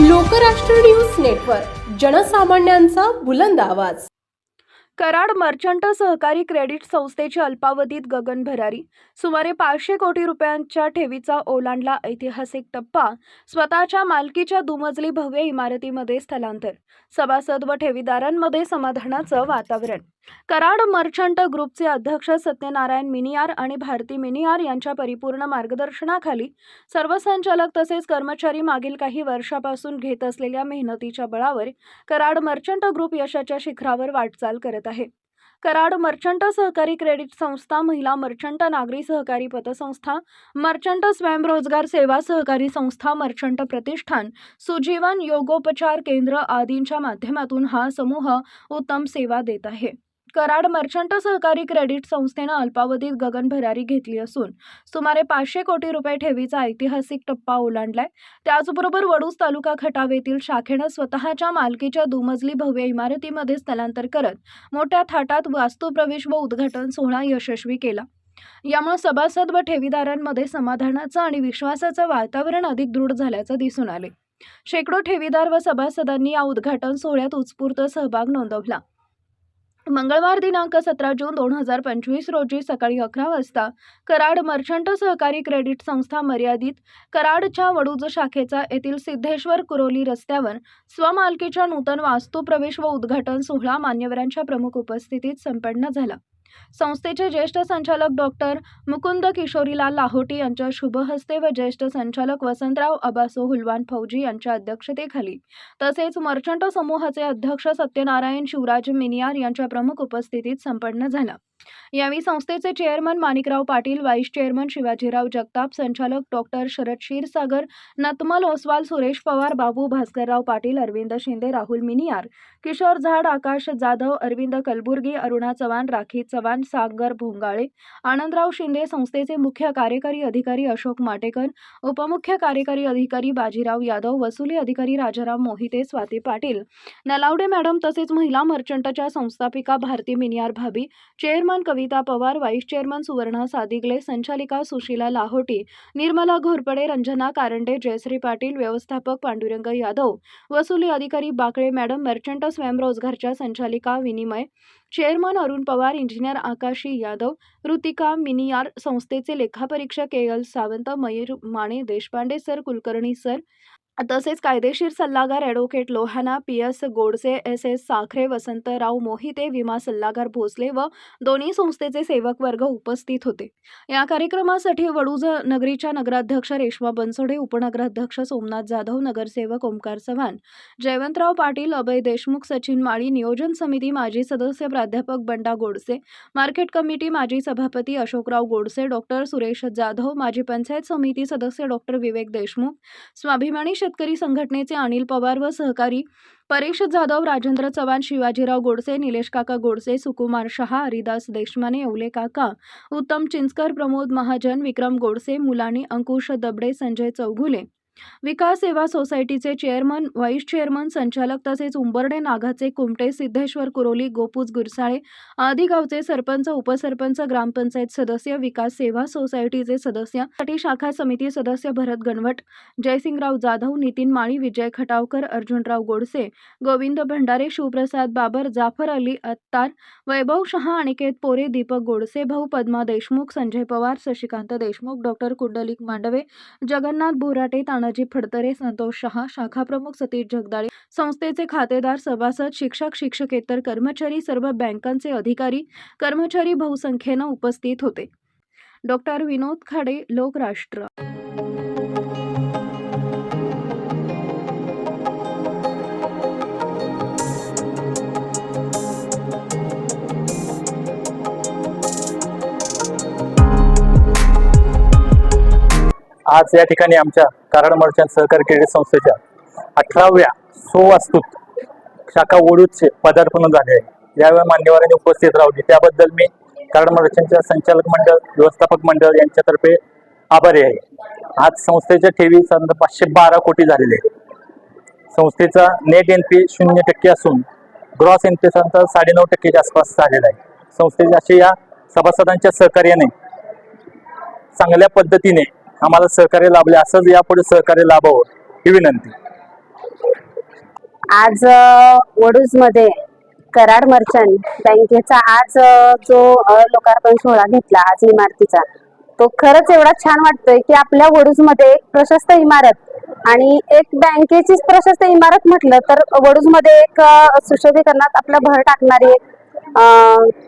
Lokrashtra news network जनसामान्यांचा बुलंद आवाज. Karad merchant सहकारी क्रेडिट संस्थेची अल्पावधीत गगन भरारी सुमारे पाचशे कोटी रुपयांच्या ठेवीचा ओलांडला ऐतिहासिक टप्पा स्वतःच्या मालकीच्या दुमजली भव्य इमारतीमध्ये स्थलांतर सभासद व ठेवीदारांमध्ये समाधानाचं वातावरण. कराड मर्चंट ग्रुपचे अध्यक्ष सत्यनारायण मिनियार आणि भारती मिनियार यांच्या परिपूर्ण मार्गदर्शनाखाली सर्व संचालक तसेच कर्मचारी मागील काही वर्षापासून घेत असलेल्या मेहनतीच्या बळावर कराड मर्चंट ग्रुप यशाच्या शिखरावर वाटचाल करत आहे. कराड मर्चंट सहकारी क्रेडिट संस्था महिला मर्चंट नागरी सहकारी पतसंस्था मर्चंट स्वयंरोजगार सेवा सहकारी संस्था मर्चंट प्रतिष्ठान सुजीवन योगोपचार केंद्र आदींच्या माध्यमातून हा समूह उत्तम सेवा देत आहे. कराड मर्चंट सहकारी क्रेडिट संस्थेनं अल्पावधीत गगन भरारी घेतली असून सुमारे पाचशे कोटी रुपये ठेवीचा ऐतिहासिक टप्पा ओलांडलाय. त्याचबरोबर वडूज तालुका खटावेतील शाखेनं स्वतःच्या मालकीच्या दुमजली भव्य इमारतीमध्ये स्थलांतर करत मोठ्या थाटात वास्तुप्रवेश व उद्घाटन सोहळा यशस्वी केला. यामुळे सभासद व ठेवीदारांमध्ये समाधानाचं आणि विश्वासाचं वातावरण अधिक दृढ झाल्याचं दिसून आले शेकडो ठेवीदार व सभासदांनी या उद्घाटन सोहळ्यात उत्स्फूर्त सहभाग नोंदवला. मंगळवार दिनांक सतरा जून दोन हजार पंचवीस रोजी सकाळी अकरा वाजता कराड मर्चंट सहकारी क्रेडिट संस्था मर्यादित कराडच्या वडूज शाखेचा येथील सिद्धेश्वर कुरोली रस्त्यावर स्वमालकीच्या नूतन वास्तुप्रवेश व उद्घाटन सोहळा मान्यवरांच्या प्रमुख उपस्थितीत संपन्न झाला. संस्थेचे ज्येष्ठ संचालक डॉक्टर मुकुंद किशोरीलाल लाहोटी यांच्या शुभहस्ते व ज्येष्ठ संचालक वसंतराव अबासो हुलवान फौजी यांच्या अध्यक्षतेखाली तसेच मर्चंट समूहाचे अध्यक्ष सत्यनारायण शिवराज मिनियार यांच्या प्रमुख उपस्थितीत संपन्न झाला. यावेळी संस्थेचे chairman Manikrao Patil vice chairman Shivajirao Jagtap संचालक डॉक्टर शरद क्षीरसागर नतमल ओसवाल सुरेश पवार बाबू भास्करराव पाटील अरविंद शिंदे राहुल मिनियार किशोर झाड आकाश जाधव अरविंद कलबुर्गी अरुणा चव्हाण राखी चव्हाण सागर भोंगाळे आनंदराव शिंदे संस्थेचे मुख्य कार्यकारी अधिकारी अशोक माटेकर उपमुख्य कार्यकारी अधिकारी बाजीराव यादव वसुली अधिकारी राजाराम मोहिते स्वाती पाटील. नलावडे मॅडम तसेच महिला मर्चंटच्या संस्थापिका भारती मिनियार भाभी chairman Kavita Pawar vice chairman Suvarna Sadigale संचालिका सुशीला लाहोटी निर्मला घोरपडे रंजना कारंडे जयश्री पाटील व्यवस्थापक पांडुरंग यादव वसुली अधिकारी बाकळे मॅडम मर्चंट स्वयंरोजगारच्या संचालिका विनिमय चेअरमन अरुण पवार इंजिनियर आकाशी यादव ऋतिका मिनियार संस्थेचे लेखापरीक्षक K L Sawant Mayur Mane Deshpande sir Kulkarni sir तसेच कायदेशीर सल्लागार advocate Lohana P S Godse S. S. Sakhare Vasantrao Mohite विमा सल्लागार भोसले व दोन्ही संस्थेचे सेवक वर्ग उपस्थित होते. या कार्यक्रमासाठी वडूज नगरीच्या नगराध्यक्ष रेश्मा बनसोडे उपनगराध्यक्ष सोमनाथ जाधव नगरसेवक ओमकार चव्हाण जयवंतराव पाटील अभय देशमुख सचिन माळी नियोजन समिती माजी सदस्य प्राध्यापक बंडा गोडसे मार्केट कमिटी माजी सभापती अशोकराव गोडसे डॉक्टर सुरेश जाधव माजी पंचायत समिती सदस्य डॉक्टर विवेक देशमुख स्वाभिमानी शेतकरी संघटनेचे अनिल पवार व सहकारी परेश जाधव राजेंद्र चव्हाण शिवाजीराव गोडसे निलेश काका गोडसे सुकुमार शहा हरिदास देशमाने येवले काका उत्तम चिंचकर प्रमोद महाजन विक्रम गोडसे मुलानी अंकुश दबडे संजय चौघुले विकास सेवा सोसायटीचे चेअरमन व्हाईस चेअरमन संचालक तसेच उंबर्डे नागाचे कुमटे सिद्धेश्वर कुरोली गोपूज गुरसाळे आदी गावचे सरपंच उपसरपंच ग्रामपंचायत सदस्य विकास सेवा सोसायटीचे सदस्यसाठी शाखा समिती सदस्य भरत गणवट जयसिंगराव जाधव नितीन माळी विजय खटावकर अर्जुनराव गोडसे गोविंद भंडारे शिवप्रसाद बाबर जाफर अली अत्तार वैभव शहा अनिकेत पोरे दीपक गोडसे भाऊ पद्मा देशमुख संजय पवार शशिकांत देशमुख डॉक्टर कुंडलिक मांडवे जगन्नाथ बोराटे तानाजी फडतरे संतोष शहा शाखाप्रमुख सतीश जगदाळे संस्थेचे खातेदार सभासद शिक्षक शिक्षकेतर कर्मचारी सर्व बँकांचे अधिकारी कर्मचारी बहुसंख्येनं उपस्थित होते. डॉक्टर विनोद खाडे लोकराष्ट्र. आज या ठिकाणी आमच्या कराड मर्चंट सहकारी क्रेडिट संस्थेच्या अठराव्या सुवास्तूत शाखा ओडूचे पदार्पण झाले आहे. यावेळी मान्यवरांनी उपस्थित राहिली त्याबद्दल मी कराड मर्चंटच्या संचालक मंडळ व्यवस्थापक मंडळ यांच्यातर्फे आभारी आहे. आज संस्थेच्या ठेवी साधारण पाचशे बारा कोटी झालेले आहे संस्थेचा नेट एन पी शून्य टक्के असून ग्रॉस एन पी साडेनऊ टक्केच्या आसपास झालेला आहे. संस्थेच्या असे या सभासदांच्या सहकार्याने चांगल्या पद्धतीने आम्हाला सहकार्य लाभले असंच यापुढे सहकार्य लाभावं ही विनंती. आज वडूजमध्ये कराड मर्चंट बँकेचा आज जो लोकार्पण सोहळा घेतला आज इमारतीचा तो खरंच एवढा छान वाटतोय की आपल्या वडूजमध्ये एक प्रशस्त इमारत आणि एक बँकेचीच प्रशस्त इमारत म्हटलं तर वडूजमध्ये एक सुशोभीकरणात आपला भर टाकणारी एक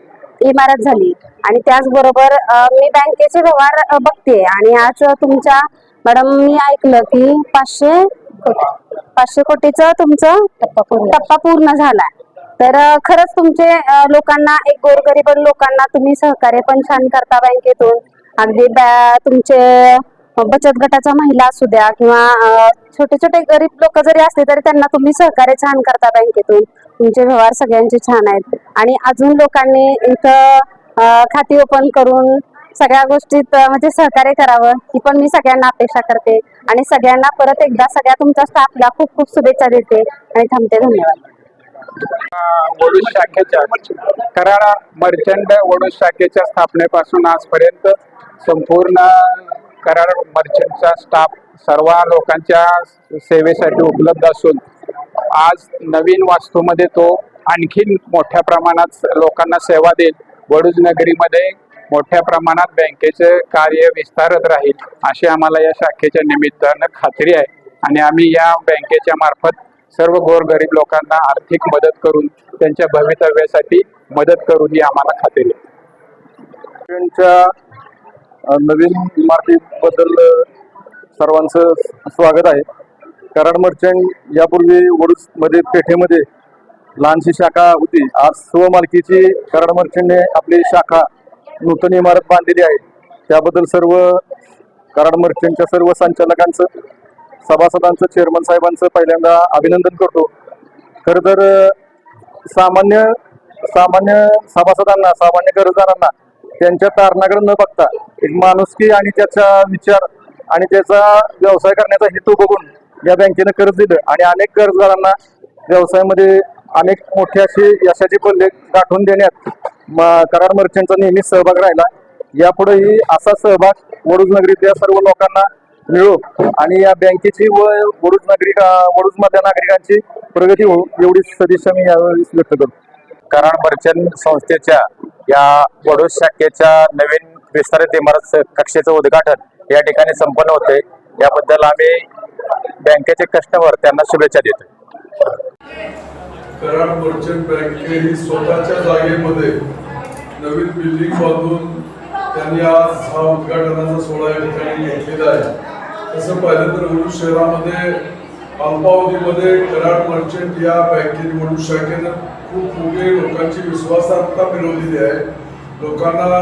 इमारत झाली. आणि त्याचबरोबर मी बँकेचे व्यवहार बघते. आणि आज तुमच्या मॅडम मी ऐकलं की पाचशे पाचशे कोटीचं तुमचं टप्पा पूर्ण झाला तर खरंच तुमचे लोकांना एक गोरगरीब लोकांना तुम्ही सहकार्य पण छान करता बँकेतून. अगदी तुमचे बचत गटाच्या महिला असू द्या किंवा छोटे छोटे गरीब लोक जरी असले तरी त्यांना तुम्ही सहकार्य छान करता बँकेतून. तुमचे व्यवहार सगळ्यांचे छान आहेत. आणि अजून लोकांनी इथं खाती ओपन करून सगळ्या गोष्टीत म्हणजे सहकार्य करावं ही पण मी सगळ्यांना अपेक्षा करते. आणि सगळ्यांना परत एकदा सगळ्या तुमच्या स्टाफला खूप खूप शुभेच्छा देते. आणि थांबते धन्यवाद. वडूज शाखेच्या कराड मर्चंट वडूज शाखेच्या स्थापनेपासून आजपर्यंत संपूर्ण कराड मर्चंटचा स्टाफ सर्व लोकांच्या सेवेसाठी उपलब्ध असून आज नवीन वास्तूमध्ये तो आणखीन मोठ्या प्रमाणात लोकांना सेवा देईल. वडूज नगरीमध्ये मोठ्या प्रमाणात बँकेचे कार्य विस्तारत राहील अशी आम्हाला या शाखेच्या निमित्तानं खात्री आहे. आणि आम्ही या बँकेच्या मार्फत सर्व गोरगरीब लोकांना आर्थिक मदत करून त्यांच्या भवितव्यासाठी मदत करून ही आम्हाला खात्री आहे. त्यांच्या नवीन इमारतीबद्दल सर्वांचं स्वागत आहे. कराड मर्चंट यापूर्वी मध्ये पेठेमध्ये लहानशी शाखा होती. आज स्वमालकीची कराड मर्चंटने आपली शाखा नूतन इमारत बांधलेली आहे. त्याबद्दल सर्व कराड मर्चंटच्या सर्व संचालकांचं सभासदांचं चेअरमन साहेबांचं पहिल्यांदा अभिनंदन करतो. खरं तर सामान्य सामान्य सभासदांना सामान्य कर्जदारांना त्यांच्या तारणाकडे न बघता एक माणुसकी आणि त्याचा विचार आणि त्याचा व्यवसाय करण्याचा हेतू बघून या बँकेनं कर्ज दिलं आणि अनेक कर्जदारांना व्यवसायामध्ये अनेक मोठे असे यशाचे पल्ले गाठून देण्यात म- कराड मर्चंटचा नेहमीच सहभाग राहिला. यापुढेही असा सहभाग वडूज नगरीतल्या सर्व लोकांना मिळो आणि या बँकेची व वडूज नागरिक वडूजमधल्या नागरिकांची प्रगती हो एवढी सदिच्छा मी यावेळी व्यक्त करतो. कराड मर्चंट संस्थेच्या या वडूज शाखेच्या नवीन विस्तारित इमारत कक्षेचं उद्घाटन या ठिकाणी संपन्न होते. याबद्दल आम्ही बँकेचे कस्टमर त्यांना शुभेच्छा देतो. कराड मर्चंट बँके ही स्वतःच्या जागेमध्ये नवीन बिल्डिंग बांधून त्यांनी आज हा उद्घाटनाचा सोहळा या ठिकाणी घेतलेला आहे. तसं पाहिलं तर वडूज शहरामध्ये अल्पावधीमध्ये कराड मर्चंट या बँकेने वडूज शाखेनं खूप मोठे लोकांची विश्वासार्हता मिळवलेली आहे. लोकांना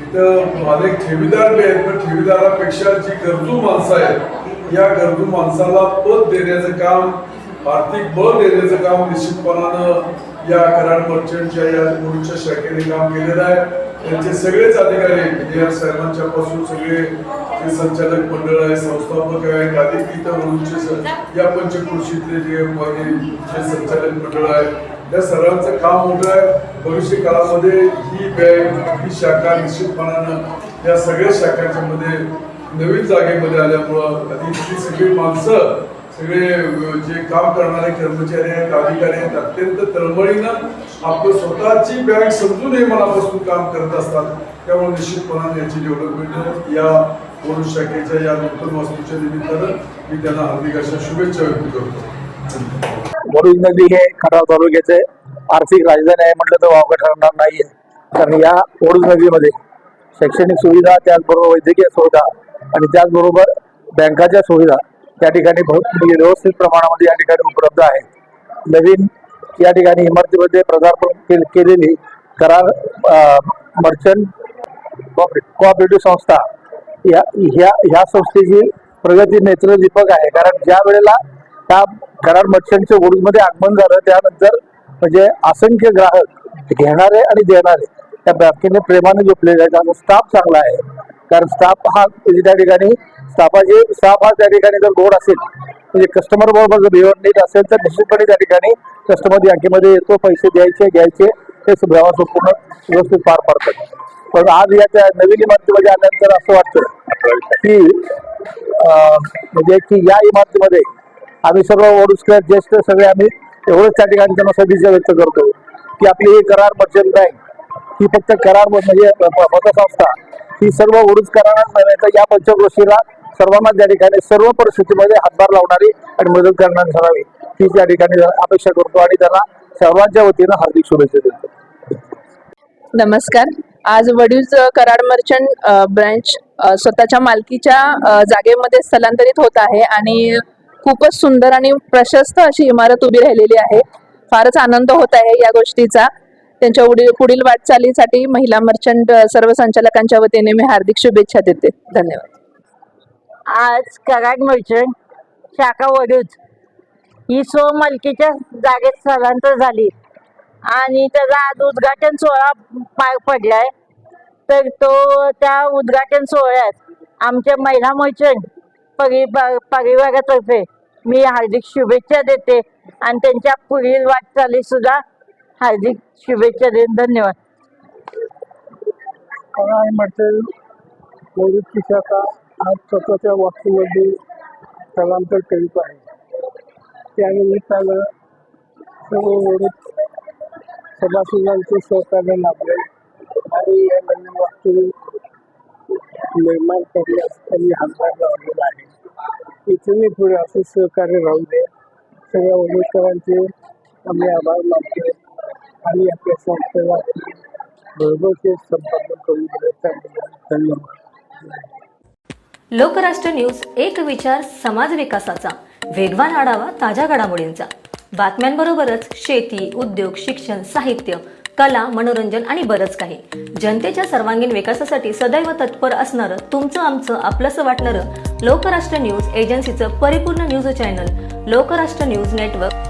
इथं अनेक ठेवीदार बी आहेत पण ठेवीदारापेक्षा जी गरजू माणसं आहेत या गरजू माणसाला पद देण्याचं काम आर्थिक बळ देण्याचं काम निश्चितपणानं या कराड मर्चंटच्या या मुलीच्या शाखेने काम केलेलं आहे. त्यांचे सगळेच अधिकारी या साहेबांच्या पासून सगळे जे संचालक मंडळ आहे संस्थापक आहे आधी इथं या पंचकृषीतले जे जे संचालक मंडळ आहे या सर्वांचं काम मोठं आहे. भविष्य काळामध्ये ही बँक ही शाखा निश्चितपणानं या सगळ्या शाखांच्या मध्ये नवीन जागेमध्ये आल्यामुळं आधी सगळी माणसं सगळे जे काम करणारे कर्मचारी आहेत अधिकारी आहेत अत्यंत तळमळीनं आपलं स्वतःची बँक समजून हे मनापासून काम करत असतात. त्यामुळे निश्चितपणाने याची डेव्हलपमेंट या पोलीस शाखेच्या या नूतन वास्तूच्या निमित्तानं मी त्यांना हार्दिक अशा शुभेच्छा व्यक्त करतो. वडूज नदी हे खराब तालुक्याचे आर्थिक राजधानी आहे म्हटलं तर वावगं ठरणार नाहीये. कारण या वडूज नदीमध्ये शैक्षणिक सुविधा त्याचबरोबर वैद्यकीय सुविधा आणि त्याचबरोबर बँकाच्या सुविधा त्या ठिकाणी म्हणजे व्यवस्थित प्रमाणामध्ये या ठिकाणी उपलब्ध आहेत. नवीन या ठिकाणी इमारतीमध्ये प्रदार्पण केल- केलेली करार मर्चंट कोऑपरेटिव्ह संस्था या ह्या ह्या संस्थेची प्रगती नेत्रदीपक आहे. कारण ज्या वेळेला त्या करार मर्चंटच्या वडूजमध्ये आगमन झालं त्यानंतर म्हणजे असंख्य ग्राहक घेणारे आणि देणारे त्या बँकेने प्रेमाने जोपलेले आहेत. त्याचा स्टाफ चांगला आहे. कारण स्टाफ हा म्हणजे त्या ठिकाणी स्टाफाचे स्टाफ हा त्या ठिकाणी जर गोड असेल म्हणजे कस्टमर बरोबर जर बिहेव्हर नीट असेल तर निश्चितपणे त्या ठिकाणी कस्टमर बँकेमध्ये येतो पैसे द्यायचे घ्यायचे ते सुद्धा संपूर्ण व्यवस्थित पार पाडतात. पण आज या त्या नवीन इमारतीमध्ये आल्यानंतर असं वाटतं की म्हणजे की या इमारतीमध्ये आम्ही सर्व वडूसकर ज्येष्ठ सगळे आम्ही एवढंच त्या ठिकाणी त्यांना सदिच्छा व्यक्त करतो की आपली ही करार मर्चंट बँक ही फक्त करार म्हणजे पतसंस्था ही सर्व वडूसकरांना नव्हे तर या पंचक्रोशीला सर्वांना त्या ठिकाणी सर्व परिस्थितीमध्ये हातभार लावणारी आणि मदत करणारी ठरावी. ही त्या ठिकाणी अपेक्षा करतो आणि त्यांना सर्वांच्या वतीनं हार्दिक शुभेच्छा देतो. नमस्कार. आज वडील कराड मर्चंट ब्रँच स्वतःच्या मालकीच्या जागेमध्ये स्थलांतरित होत आहे आणि खूपच सुंदर आणि प्रशस्त अशी इमारत उभी राहिलेली आहे. फारच आनंद होत आहे या गोष्टीचा. त्यांच्या पुढील पुढील वाटचालीसाठी महिला मर्चंट सर्व संचालकांच्या वतीने मी हार्दिक शुभेच्छा देते. धन्यवाद. आज कराड मर्चंट शाखा वडूज ही मलकीच्या जागेत स्थलांतर झाली. आणि त्याचा आज उद्घाटन सोहळा पार पडलाय. तर तो त्या उद्घाटन सोहळ्यात आमच्या महिला मर्चंट परि परिवारातर्फे मी हार्दिक शुभेच्छा देते. आणि त्यांच्या पुढील वाटचाली सुद्धा हार्दिक शुभेच्छा देईन धन्यवाद. काय म्हणते? वडूची शाखा आज स्वतःच्या वास्तूमध्ये स्थलांतर करीत आहे. त्यानिमित्तानं सर्व वडूत सभासदांचे सहकार्य लाभले आणि या नवीन वास्तू निर्माण करण्यास त्यांनी हातभार लावलेला आहे. इथूनही पुढे असे सहकार्य राहू दे. सगळ्या वडूकरांचे आम्ही आभार मानतो आणि आपल्या संस्थेला बरोबर संपादन करून धन्यवाद. लोकराष्ट्र न्यूज एक विचार समाज विकासाचा. वेगवान आढावा ताज्या घडामोडींचा. बातम्यांबरोबरच शेती उद्योग शिक्षण साहित्य कला मनोरंजन आणि बरंच काही. जनतेच्या सर्वांगीण विकासासाठी सदैव तत्पर असणारं तुमचं आमचं आपलंसं वाटणारं लोकराष्ट्र न्यूज एजन्सीचं परिपूर्ण news channel Lokrashtra news network.